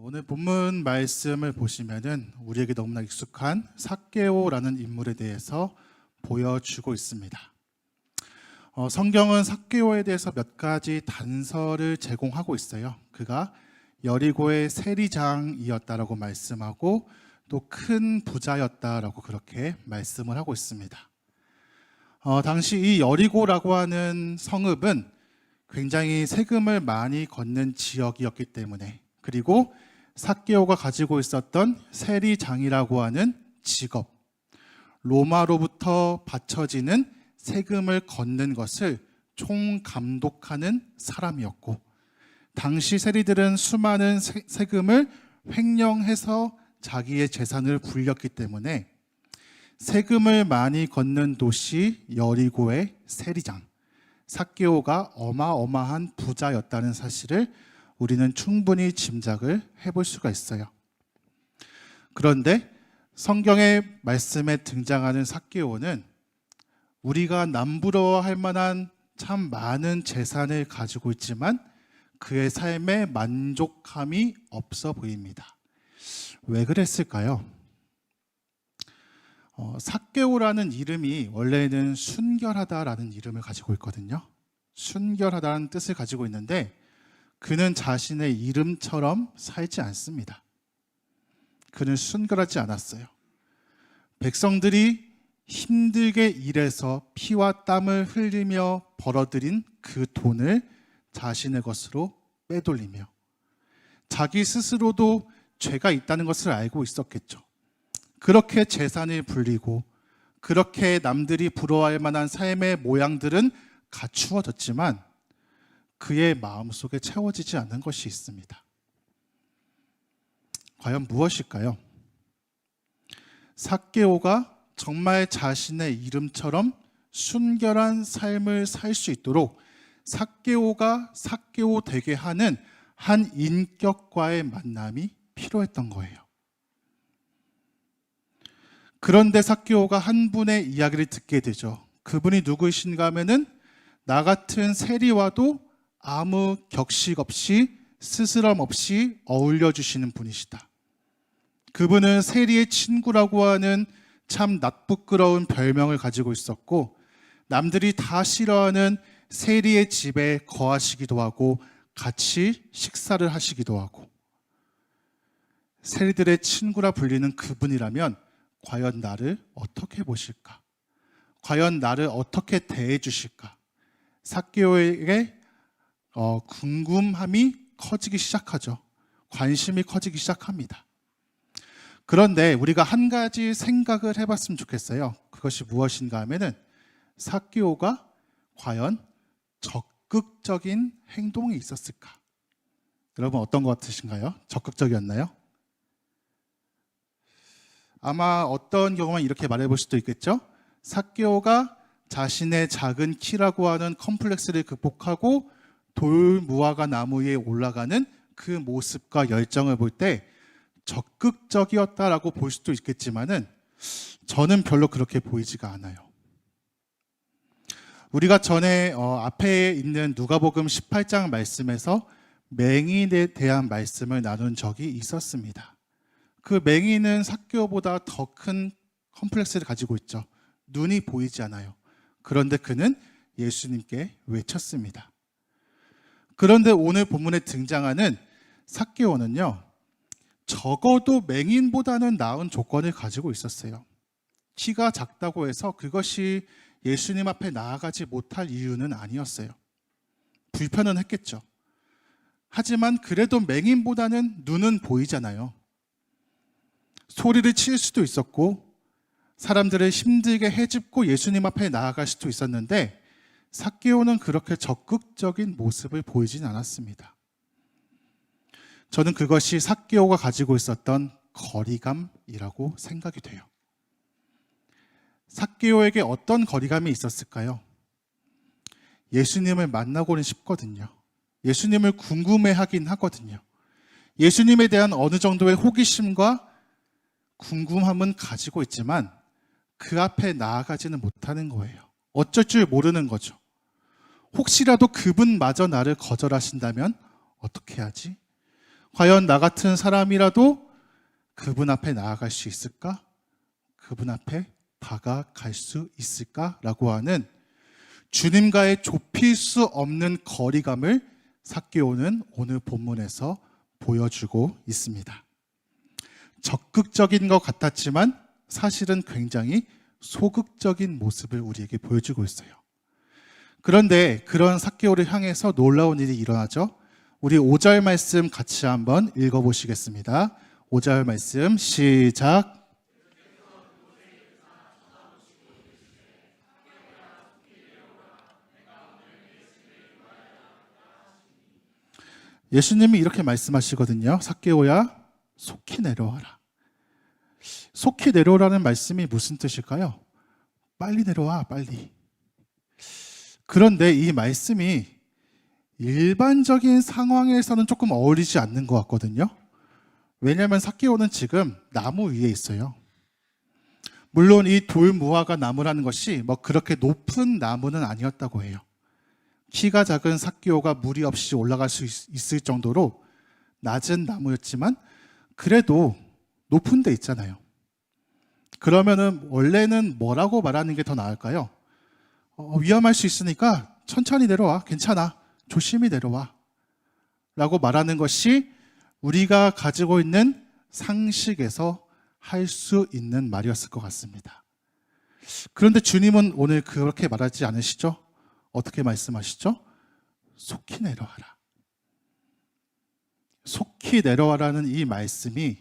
오늘 본문 말씀을 보시면은 우리에게 너무나 익숙한 삭개오라는 인물에 대해서 보여주고 있습니다. 어, 성경은 삭개오에 대해서 몇 가지 단서를 제공하고 있어요. 그가 여리고의 세리장이었다라고 말씀하고 또 큰 부자였다라고 그렇게 말씀을 하고 있습니다. 어, 당시 이 여리고라고 하는 성읍은 굉장히 세금을 많이 걷는 지역이었기 때문에 그리고 삭개오가 가지고 있었던 세리장이라고 하는 직업 로마로부터 바쳐지는 세금을 걷는 것을 총 감독하는 사람이었고 당시 세리들은 수많은 세- 세금을 횡령해서 자기의 재산을 불렸기 때문에 세금을 많이 걷는 도시 여리고의 세리장 삭개오가 어마어마한 부자였다는 사실을 우리는 충분히 짐작을 해볼 수가 있어요. 그런데 성경의 말씀에 등장하는 삭개오는 우리가 남부러워할 만한 참 많은 재산을 가지고 있지만 그의 삶에 만족함이 없어 보입니다. 왜 그랬을까요? 어, 삭개오라는 이름이 원래는 순결하다라는 이름을 가지고 있거든요. 순결하다는 뜻을 가지고 있는데 그는 자신의 이름처럼 살지 않습니다. 그는 순결하지 않았어요. 백성들이 힘들게 일해서 피와 땀을 흘리며 벌어들인 그 돈을 자신의 것으로 빼돌리며 자기 스스로도 죄가 있다는 것을 알고 있었겠죠. 그렇게 재산을 불리고 그렇게 남들이 부러워할 만한 삶의 모양들은 갖추어졌지만 그의 마음 속에 채워지지 않는 것이 있습니다. 과연 무엇일까요? 삭개오가 정말 자신의 이름처럼 순결한 삶을 살 수 있도록 삭개오가 삭개오 되게 하는 한 인격과의 만남이 필요했던 거예요. 그런데 삭개오가 한 분의 이야기를 듣게 되죠. 그분이 누구이신가 하면은 나 같은 세리와도 아무 격식 없이 스스럼 없이 어울려 주시는 분이시다. 그분은 세리의 친구라고 하는 참 낯부끄러운 별명을 가지고 있었고 남들이 다 싫어하는 세리의 집에 거하시기도 하고 같이 식사를 하시기도 하고 세리들의 친구라 불리는 그분이라면 과연 나를 어떻게 보실까? 과연 나를 어떻게 대해 주실까? 삭개오에게 어, 궁금함이 커지기 시작하죠. 관심이 커지기 시작합니다. 그런데 우리가 한 가지 생각을 해봤으면 좋겠어요. 그것이 무엇인가 하면은 삭개오가 과연 적극적인 행동이 있었을까? 여러분 어떤 것 같으신가요? 적극적이었나요? 아마 어떤 경우만 이렇게 말해볼 수도 있겠죠. 삭개오가 자신의 작은 키라고 하는 컴플렉스를 극복하고 돌 무화과 나무 위에 올라가는 그 모습과 열정을 볼 때 적극적이었다라고 볼 수도 있겠지만은 저는 별로 그렇게 보이지가 않아요. 우리가 전에 어, 앞에 있는 누가복음 18장 말씀에서 맹인에 대한 말씀을 나눈 적이 있었습니다. 그 맹인은 삭개오보다 더 큰 컴플렉스를 가지고 있죠. 눈이 보이지 않아요. 그런데 그는 예수님께 외쳤습니다. 그런데 오늘 본문에 등장하는 삭개오는요. 적어도 맹인보다는 나은 조건을 가지고 있었어요. 키가 작다고 해서 그것이 예수님 앞에 나아가지 못할 이유는 아니었어요. 불편은 했겠죠. 하지만 그래도 맹인보다는 눈은 보이잖아요. 소리를 칠 수도 있었고 사람들을 힘들게 해집고 예수님 앞에 나아갈 수도 있었는데 삭개오는 그렇게 적극적인 모습을 보이진 않았습니다. 저는 그것이 삭개오가 가지고 있었던 거리감이라고 생각이 돼요. 삭개오에게 어떤 거리감이 있었을까요? 예수님을 만나고는 싶거든요. 예수님을 궁금해 하긴 하거든요. 예수님에 대한 어느 정도의 호기심과 궁금함은 가지고 있지만 그 앞에 나아가지는 못하는 거예요. 어쩔 줄 모르는 거죠. 혹시라도 그분마저 나를 거절하신다면 어떻게 하지? 과연 나 같은 사람이라도 그분 앞에 나아갈 수 있을까? 그분 앞에 다가갈 수 있을까 라고 하는 주님과의 좁힐 수 없는 거리감을 삭개오는 오늘 본문에서 보여주고 있습니다. 적극적인 것 같았지만 사실은 굉장히 소극적인 모습을 우리에게 보여주고 있어요. 그런데 그런 삭개오를 향해서 놀라운 일이 일어나죠. 우리 5절 말씀 같이 한번 읽어보시겠습니다. 5절 말씀 시작. 예수님이 이렇게 말씀하시거든요. 삭개오야, 속히 내려와라. 속히 내려오라는 말씀이 무슨 뜻일까요? 빨리 내려와, 빨리. 그런데 이 말씀이 일반적인 상황에서는 조금 어울리지 않는 것 같거든요. 왜냐하면 삭개오는 지금 나무 위에 있어요. 물론 이 돌무화과 나무라는 것이 뭐 그렇게 높은 나무는 아니었다고 해요. 키가 작은 삭기오가 무리 없이 올라갈 수 있- 있을 정도로 낮은 나무였지만 그래도 높은 데 있잖아요. 그러면은 원래는 뭐라고 말하는 게 더 나을까요? 어, 위험할 수 있으니까 천천히 내려와. 괜찮아. 조심히 내려와. 라고 말하는 것이 우리가 가지고 있는 상식에서 할 수 있는 말이었을 것 같습니다. 그런데 주님은 오늘 그렇게 말하지 않으시죠? 어떻게 말씀하시죠? 속히 내려와라. 속히 내려와라는 이 말씀이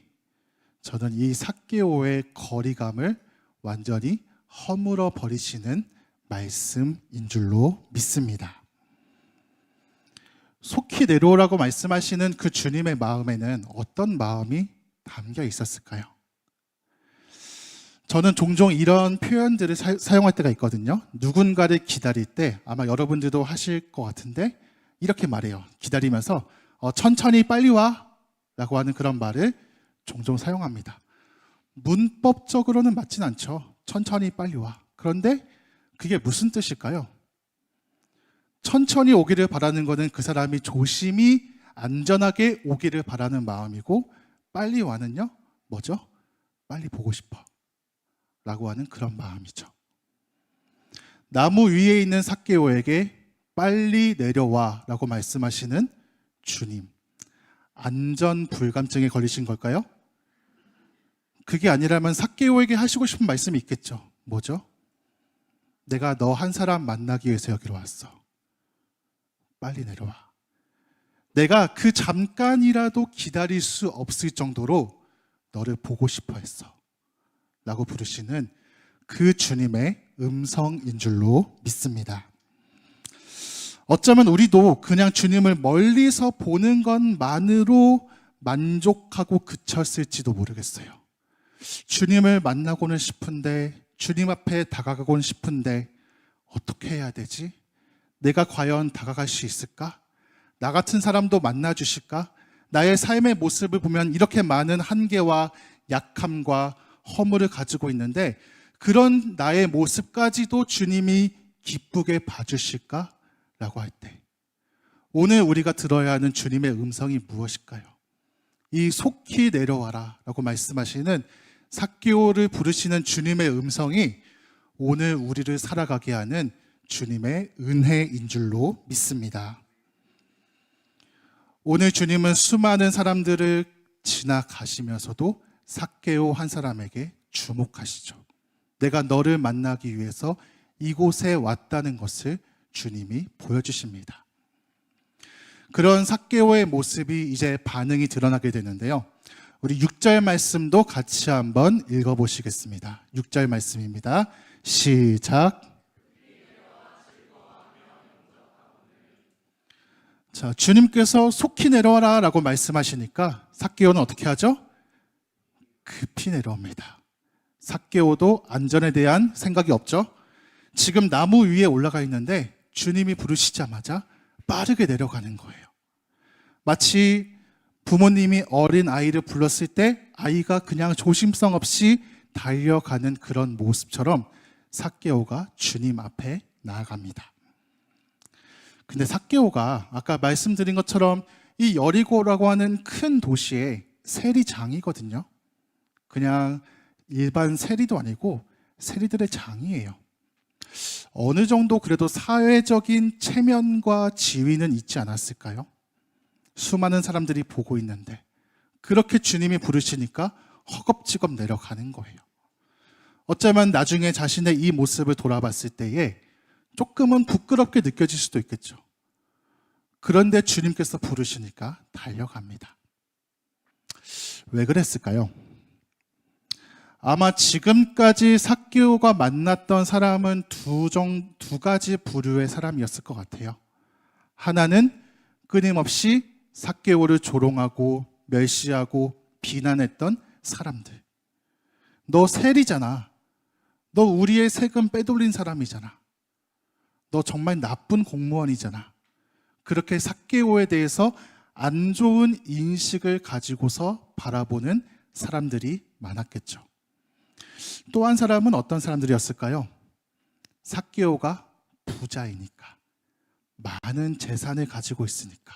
저는 이 삭개오의 거리감을 완전히 허물어 버리시는 말씀인 줄로 믿습니다. 속히 내려오라고 말씀하시는 그 주님의 마음에는 어떤 마음이 담겨 있었을까요? 저는 종종 이런 표현들을 사, 용할 때가 있거든요. 누군가를 기다릴 때 아마 여러분들도 하실 것 같은데 이렇게 말해요. 기다리면서 어, 천천히 빨리 와 라고 하는 그런 말을 종종 사용합니다. 문법적으로는 맞진 않죠. 천천히 빨리 와. 그런데 그게 무슨 뜻일까요? 천천히 오기를 바라는 것은 그 사람이 조심히 안전하게 오기를 바라는 마음이고 빨리 와는요 뭐죠? 빨리 보고 싶어 라고 하는 그런 마음이죠. 나무 위에 있는 삭개오에게 빨리 내려와 라고 말씀하시는 주님. 안전 불감증에 걸리신 걸까요? 그게 아니라면 삭개오에게 하시고 싶은 말씀이 있겠죠. 뭐죠? 내가 너 한 사람 만나기 위해서 여기로 왔어. 빨리 내려와. 내가 그 잠깐이라도 기다릴 수 없을 정도로 너를 보고 싶어 했어. 라고 부르시는 그 주님의 음성인 줄로 믿습니다. 어쩌면 우리도 그냥 주님을 멀리서 보는 것만으로 만족하고 그쳤을지도 모르겠어요. 주님을 만나고는 싶은데, 주님 앞에 다가가고는 싶은데, 어떻게 해야 되지? 내가 과연 다가갈 수 있을까? 나 같은 사람도 만나 주실까? 나의 삶의 모습을 보면 이렇게 많은 한계와 약함과 허물을 가지고 있는데 그런 나의 모습까지도 주님이 기쁘게 봐주실까? 라고 할 때, 오늘 우리가 들어야 하는 주님의 음성이 무엇일까요? 이 속히 내려와라 라고 말씀하시는 삭기오를 부르시는 주님의 음성이 오늘 우리를 살아가게 하는 주님의 은혜인 줄로 믿습니다. 오늘 주님은 수많은 사람들을 지나가시면서도 삭개오 한 사람에게 주목하시죠. 내가 너를 만나기 위해서 이곳에 왔다는 것을 주님이 보여주십니다. 그런 삭개오의 모습이 이제 반응이 드러나게 되는데요. 우리 6절 말씀도 같이 한번 읽어보시겠습니다. 6절 말씀입니다. 시작. 자, 주님께서 속히 내려와라 라고 말씀하시니까 삭개오는 어떻게 하죠? 급히 내려옵니다. 삭개오도 안전에 대한 생각이 없죠. 지금 나무 위에 올라가 있는데 주님이 부르시자마자 빠르게 내려가는 거예요. 마치 부모님이 어린 아이를 불렀을 때 아이가 그냥 조심성 없이 달려가는 그런 모습처럼 삭개오가 주님 앞에 나아갑니다. 근데 삭개오가 아까 말씀드린 것처럼 이 여리고라고 하는 큰 도시의 세리장이거든요. 그냥 일반 세리도 아니고 세리들의 장이에요. 어느 정도 그래도 사회적인 체면과 지위는 있지 않았을까요? 수많은 사람들이 보고 있는데 그렇게 주님이 부르시니까 허겁지겁 내려가는 거예요. 어쩌면 나중에 자신의 이 모습을 돌아봤을 때에 조금은 부끄럽게 느껴질 수도 있겠죠. 그런데 주님께서 부르시니까 달려갑니다. 왜 그랬을까요? 아마 지금까지 삭개오가 만났던 사람은 두, 종, 두 가지 부류의 사람이었을 것 같아요. 하나는 끊임없이 삭개오를 조롱하고 멸시하고 비난했던 사람들. 너 세리잖아. 너 우리의 세금 빼돌린 사람이잖아. 너 정말 나쁜 공무원이잖아. 그렇게 삭개오에 대해서 안 좋은 인식을 가지고서 바라보는 사람들이 많았겠죠. 또 한 사람은 어떤 사람들이었을까요? 삭개오가 부자이니까. 많은 재산을 가지고 있으니까.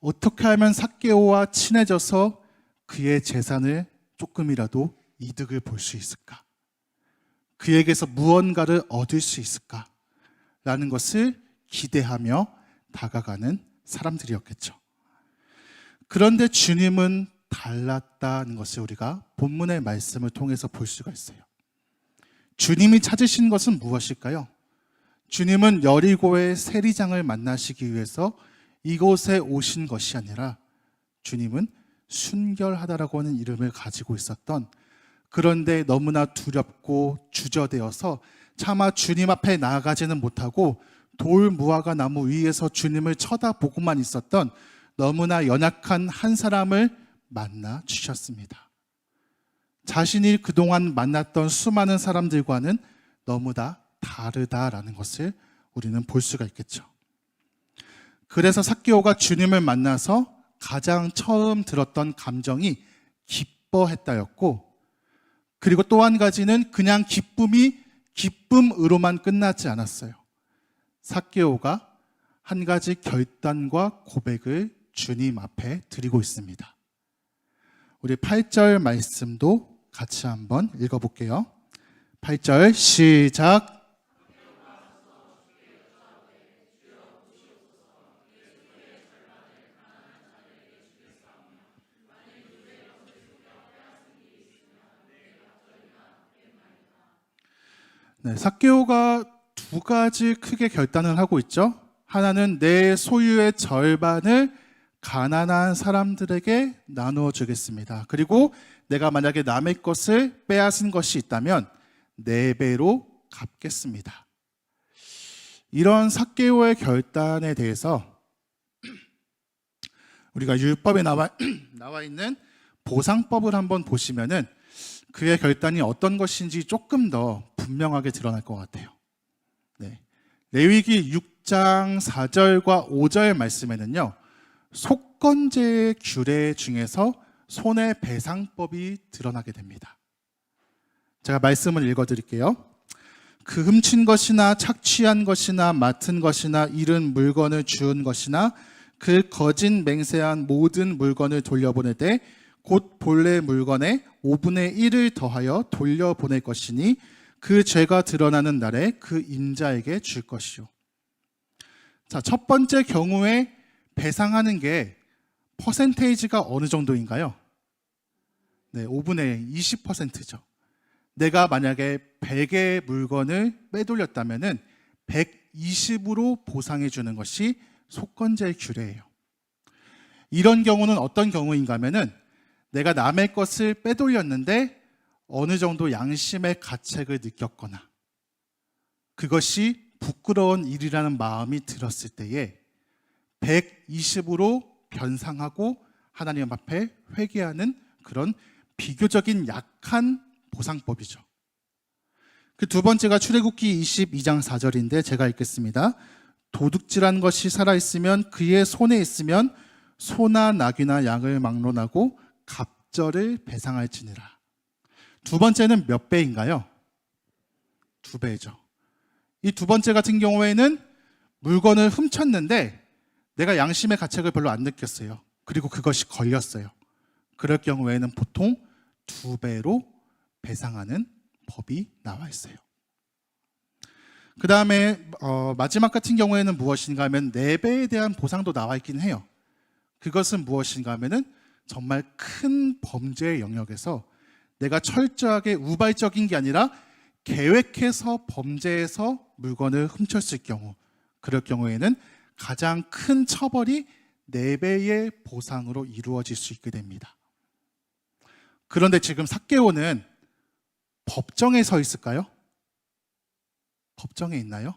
어떻게 하면 삭개오와 친해져서 그의 재산을 조금이라도 이득을 볼 수 있을까? 그에게서 무언가를 얻을 수 있을까? 라는 것을 기대하며 다가가는 사람들이었겠죠. 그런데 주님은 달랐다는 것을 우리가 본문의 말씀을 통해서 볼 수가 있어요. 주님이 찾으신 것은 무엇일까요? 주님은 여리고의 세리장을 만나시기 위해서 이곳에 오신 것이 아니라 주님은 순결하다라고 하는 이름을 가지고 있었던 그런데 너무나 두렵고 주저되어서 차마 주님 앞에 나아가지는 못하고 돌 무화과 나무 위에서 주님을 쳐다보고만 있었던 너무나 연약한 한 사람을 만나 주셨습니다. 자신이 그동안 만났던 수많은 사람들과는 너무나 다르다라는 것을 우리는 볼 수가 있겠죠. 그래서 삭개오가 주님을 만나서 가장 처음 들었던 감정이 기뻐했다였고, 그리고 또 한 가지는 그냥 기쁨이 기쁨으로만 끝나지 않았어요. 삭개오가 한 가지 결단과 고백을 주님 앞에 드리고 있습니다. 우리 8절 말씀도 같이 한번 읽어볼게요. 8절 시작. 네, 삭개오가 두 가지 크게 결단을 하고 있죠. 하나는 내 소유의 절반을 가난한 사람들에게 나누어 주겠습니다. 그리고 내가 만약에 남의 것을 빼앗은 것이 있다면 네 배로 갚겠습니다. 이런 삭개오의 결단에 대해서 우리가 율법에 나와, 나와 있는 보상법을 한번 보시면은 그의 결단이 어떤 것인지 조금 더 분명하게 드러날 것 같아요. 네. 레위기 6장 4절과 5절 말씀에는요. 속건제의 규례 중에서 손해배상법이 드러나게 됩니다. 제가 말씀을 읽어 드릴게요. 그 훔친 것이나 착취한 것이나 맡은 것이나 잃은 물건을 주운 것이나 그 거짓 맹세한 모든 물건을 돌려보낼 때 곧 본래 물건의 5분의 1을 더하여 돌려보낼 것이니 그 죄가 드러나는 날에 그 임자에게 줄 것이요. 자, 첫 번째 경우에 배상하는 게 퍼센테이지가 어느 정도인가요? 네, 5분의 20%죠. 내가 만약에 100의 물건을 빼돌렸다면은 120으로 보상해 주는 것이 속건제 규례예요. 이런 경우는 어떤 경우인가 하면은 내가 남의 것을 빼돌렸는데 어느 정도 양심의 가책을 느꼈거나 그것이 부끄러운 일이라는 마음이 들었을 때에 120으로 변상하고 하나님 앞에 회개하는 그런 비교적인 약한 보상법이죠. 그 두 번째가 출애굽기 22장 4절인데 제가 읽겠습니다. 도둑질한 것이 살아 있으면 그의 손에 있으면 소나 낙이나 양을 막론하고 갑절을 배상할지니라. 두 번째는 몇 배인가요? 두 배죠. 이 두 번째 같은 경우에는 물건을 훔쳤는데 내가 양심의 가책을 별로 안 느꼈어요. 그리고 그것이 걸렸어요. 그럴 경우에는 보통 두 배로 배상하는 법이 나와 있어요. 그 다음에 어, 마지막 같은 경우에는 무엇인가 하면 네 배에 대한 보상도 나와 있긴 해요. 그것은 무엇인가 하면은 정말 큰 범죄의 영역에서 내가 철저하게 우발적인 게 아니라 계획해서 범죄에서 물건을 훔쳤을 경우 그럴 경우에는 가장 큰 처벌이 네 배의 보상으로 이루어질 수 있게 됩니다. 그런데 지금 사케오는 법정에 서 있을까요? 법정에 있나요?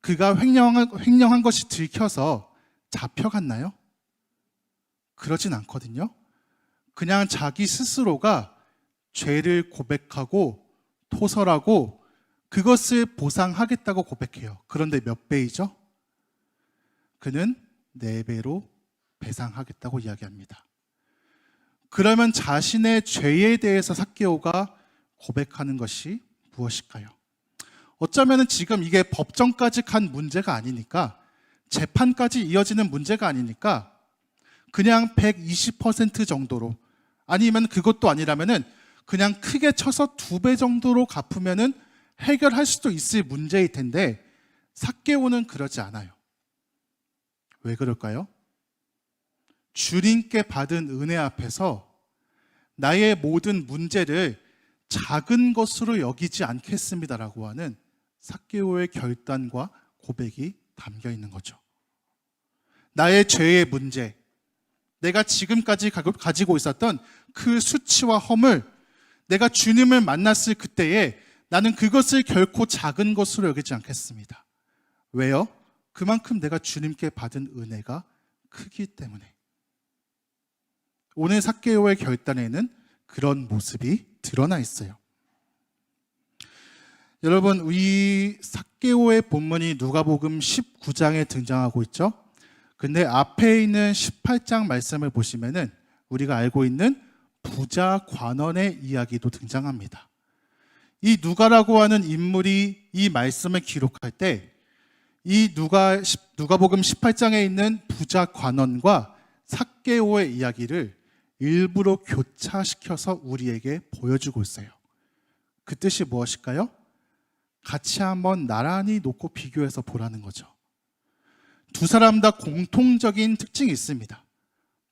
그가 횡령한, 횡령한 것이 들켜서 잡혀갔나요? 그러진 않거든요. 그냥 자기 스스로가 죄를 고백하고 토설하고 그것을 보상하겠다고 고백해요. 그런데 몇 배이죠? 그는 네 배로 배상하겠다고 이야기합니다. 그러면 자신의 죄에 대해서 사케오가 고백하는 것이 무엇일까요? 어쩌면 지금 이게 법정까지 간 문제가 아니니까 재판까지 이어지는 문제가 아니니까 그냥 120% 정도로 아니면 그것도 아니라면은 그냥 크게 쳐서 두 배 정도로 갚으면은 해결할 수도 있을 문제일 텐데 사케오는 그러지 않아요. 왜 그럴까요? 주님께 받은 은혜 앞에서 나의 모든 문제를 작은 것으로 여기지 않겠습니다라고 하는 사케오의 결단과 고백이 담겨 있는 거죠. 나의 죄의 문제, 내가 지금까지 가지고 있었던 그 수치와 허물, 내가 주님을 만났을 그때에 나는 그것을 결코 작은 것으로 여기지 않겠습니다. 왜요? 그만큼 내가 주님께 받은 은혜가 크기 때문에. 오늘 사케오의 결단에는 그런 모습이 드러나 있어요. 여러분, 이 사케오의 본문이 누가복음 19장에 등장하고 있죠. 근데 앞에 있는 18장 말씀을 보시면은 우리가 알고 있는 부자 관원의 이야기도 등장합니다. 이 누가라고 하는 인물이 이 말씀을 기록할 때 이 누가 누가복음 18장에 있는 부자 관원과 사개오의 이야기를 일부러 교차시켜서 우리에게 보여주고 있어요. 그 뜻이 무엇일까요? 같이 한번 나란히 놓고 비교해서 보라는 거죠. 두 사람 다 공통적인 특징이 있습니다.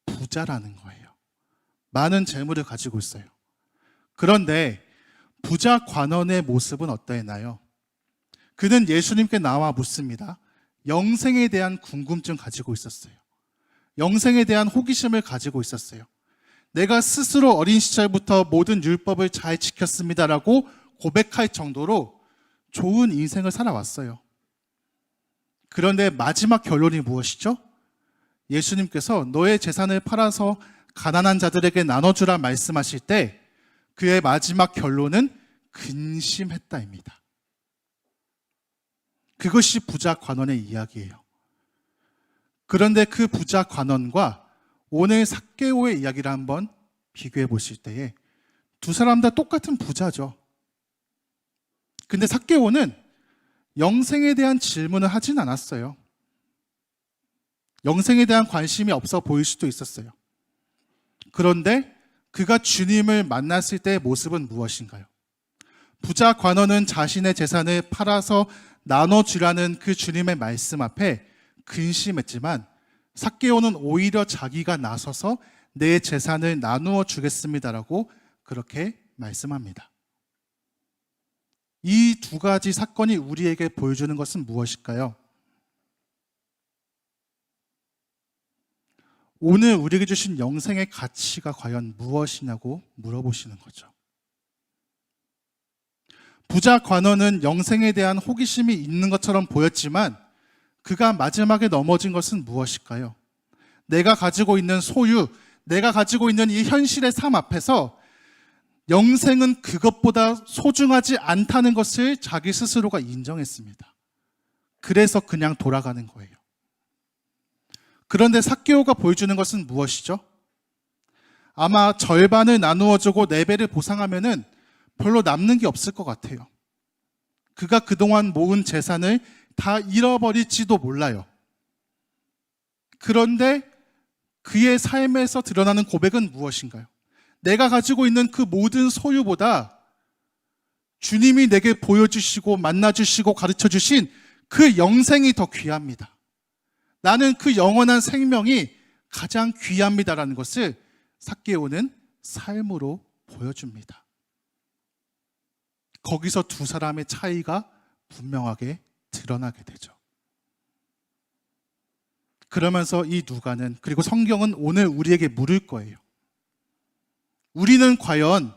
부자라는 거예요. 많은 재물을 가지고 있어요. 그런데 부자 관원의 모습은 어떠했나요? 그는 예수님께 나와 묻습니다. 영생에 대한 궁금증 가지고 있었어요. 영생에 대한 호기심을 가지고 있었어요. 내가 스스로 어린 시절부터 모든 율법을 잘 지켰습니다라고 고백할 정도로 좋은 인생을 살아왔어요. 그런데 마지막 결론이 무엇이죠? 예수님께서 너의 재산을 팔아서 가난한 자들에게 나눠주라 말씀하실 때 그의 마지막 결론은 근심했다입니다. 그것이 부자 관원의 이야기예요. 그런데 그 부자 관원과 오늘 사개오의 이야기를 한번 비교해 보실 때에 두 사람 다 똑같은 부자죠. 근데 사개오는 영생에 대한 질문을 하진 않았어요. 영생에 대한 관심이 없어 보일 수도 있었어요. 그런데 그가 주님을 만났을 때의 모습은 무엇인가요? 부자 관원은 자신의 재산을 팔아서 나눠주라는 그 주님의 말씀 앞에 근심했지만 삭개오는 오히려 자기가 나서서 내 재산을 나누어 주겠습니다라고 그렇게 말씀합니다. 이 두 가지 사건이 우리에게 보여주는 것은 무엇일까요? 오늘 우리에게 주신 영생의 가치가 과연 무엇이냐고 물어보시는 거죠. 부자 관원은 영생에 대한 호기심이 있는 것처럼 보였지만 그가 마지막에 넘어진 것은 무엇일까요? 내가 가지고 있는 소유, 내가 가지고 있는 이 현실의 삶 앞에서 영생은 그것보다 소중하지 않다는 것을 자기 스스로가 인정했습니다. 그래서 그냥 돌아가는 거예요. 그런데 사케오가 보여주는 것은 무엇이죠? 아마 절반을 나누어 주고 네 배를 보상하면은 별로 남는 게 없을 것 같아요. 그가 그동안 모은 재산을 다 잃어버릴지도 몰라요. 그런데 그의 삶에서 드러나는 고백은 무엇인가요? 내가 가지고 있는 그 모든 소유보다 주님이 내게 보여주시고 만나주시고 가르쳐 주신 그 영생이 더 귀합니다. 나는 그 영원한 생명이 가장 귀합니다라는 것을 삭개오는 삶으로 보여줍니다. 거기서 두 사람의 차이가 분명하게 드러나게 되죠. 그러면서 이 누가는 그리고 성경은 오늘 우리에게 물을 거예요. 우리는 과연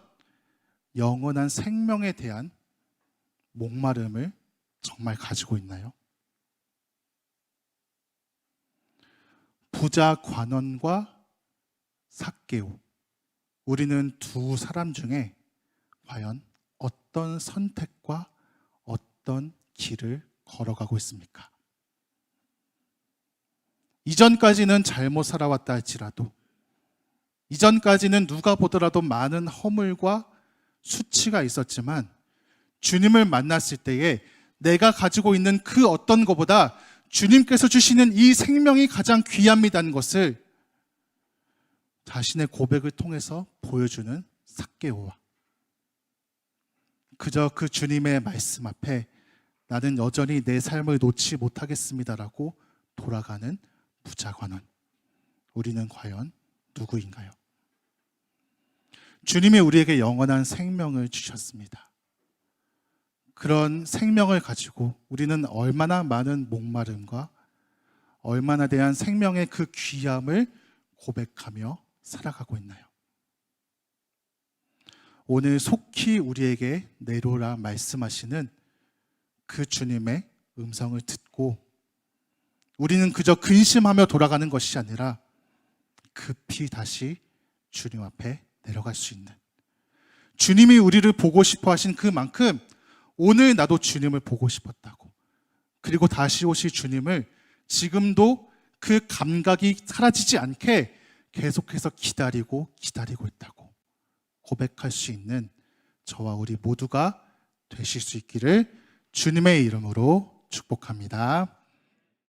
영원한 생명에 대한 목마름을 정말 가지고 있나요? 부자 관원과 삭개오. 우리는 두 사람 중에 과연 어떤 선택과 어떤 길을 걸어가고 있습니까? 이전까지는 잘못 살아왔다 할지라도, 이전까지는 누가 보더라도 많은 허물과 수치가 있었지만, 주님을 만났을 때에 내가 가지고 있는 그 어떤 것보다 주님께서 주시는 이 생명이 가장 귀합니다는 것을 자신의 고백을 통해서 보여주는 삭개오와 그저 그 주님의 말씀 앞에 나는 여전히 내 삶을 놓지 못하겠습니다라고 돌아가는 부자관원. 우리는 과연 누구인가요? 주님이 우리에게 영원한 생명을 주셨습니다. 그런 생명을 가지고 우리는 얼마나 많은 목마름과 얼마나 대한 생명의 그 귀함을 고백하며 살아가고 있나요? 오늘 속히 우리에게 내로라 말씀하시는 그 주님의 음성을 듣고 우리는 그저 근심하며 돌아가는 것이 아니라 급히 다시 주님 앞에 내려갈 수 있는 주님이 우리를 보고 싶어 하신 그만큼 오늘 나도 주님을 보고 싶었다고 그리고 다시 오실 주님을 지금도 그 감각이 사라지지 않게 계속해서 기다리고 기다리고 있다고 고백할 수 있는 저와 우리 모두가 되실 수 있기를 주님의 이름으로 축복합니다.